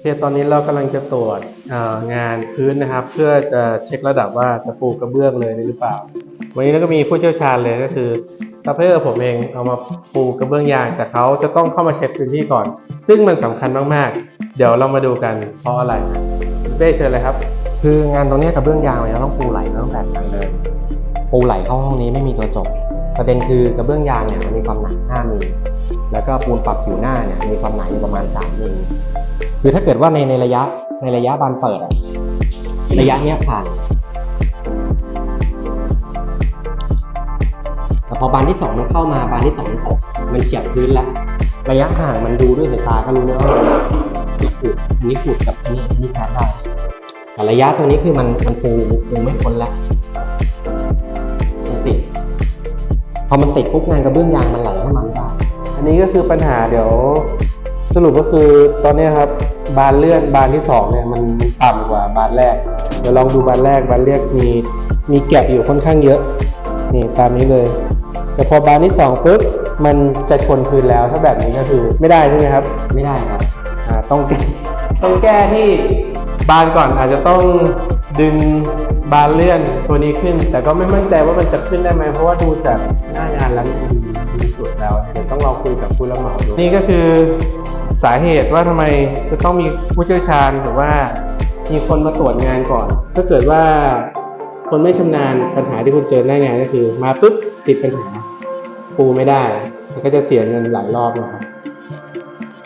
เค ตอนนี้เรากำลังจะตรวจงานพื้นนะครับ เพื่อจะเช็คระดับว่าจะปูกระเบื้องเลยหรือเปล่า วันนี้เราก็มีผู้เชี่ยวชาญเลยก็คือซัพพลายเออร์ผมเองเอามาปูกระเบื้องยาง แต่เขาจะต้องเข้ามาเช็คพื้นที่ก่อน ซึ่งมันสำคัญมากๆ เดี๋ยวเรามาดูกันเพราะอะไรเบ้เชิญเลยครับ คืองานตรงนี้กับเบื้องยาวเนี่ยต้องปูไหลมาตั้งแต่ทางเดินปูไหลเข้าห้องนี้ไม่มีตัวจบ ประเด็นคือกระเบื้องยางเนี่ยมันมีความหนัก5มิลแล้วก็ปูนปรับผิวหน้าเนี่ยมีความหนาอยู่ประมาณ3มิล คือถ้าเกิดว่าในในระยะในระยะบานเปิดอะระยะเนี้ยผ่านแต่พอบานที่สองมันเข้ามาบานที่สองมันตกมันเฉียบพื้นแล้วระยะห่างมันดูด้วยสายตาก็รู้แล้วว่าขูดอันนี้ขูดกับอันนี้อันนี้แซดได้แต่ระยะตรงนี้คือมันมันปูปูไม่พ้นแล้วมันติดพอมันติดปุ๊บงานกระเบื้องยางมันไหลเข้ามาไม่ได้อันนี้ก็คือปัญหาเดี๋ยว สรุปก็คือตอนเนี้ยครับบานเลื่อนบานที่สองเนี่ยมันมันต่ำกว่าบานแรก เดี๋ยวลองดูบานแรกบานแรกมีมีแก็บอยู่ค่อนข้างเยอะนี่ตามนี้เลย แต่พอบานที่สองปุ๊บมันจะชนพื้นแล้วถ้าแบบนี้ก็คือไม่ได้ใช่ไหมครับ ไม่ได้ครับอ่าต้องแก้ต้องแก้ที่บานก่อนอาจจะต้องดึงบานเลื่อนตัวนี้ขึ้น แต่ก็ไม่มั่นใจว่ามันจะขึ้นได้ไหมเพราะว่าดูจากหน้างานแล้วมันดีดีสุดแล้วเดี๋ยวต้องลองคุยกับผู้รับเหมาดูนี่ก็คือ สาเหตุว่าทำไมจะต้องมีผู้เชี่ยวชาญหรือว่ามีคนมาตรวจงานก่อน ถ้าเกิดว่าคนไม่ชำนาญปัญหาที่คุณเจอหน้างานก็คือ มาปุ๊บติดปัญหาปูไม่ได้มันก็จะเสียเงินหลายรอบนะครับ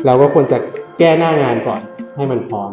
เราก็ควรจะแก้หน้างานก่อนให้มันพร้อม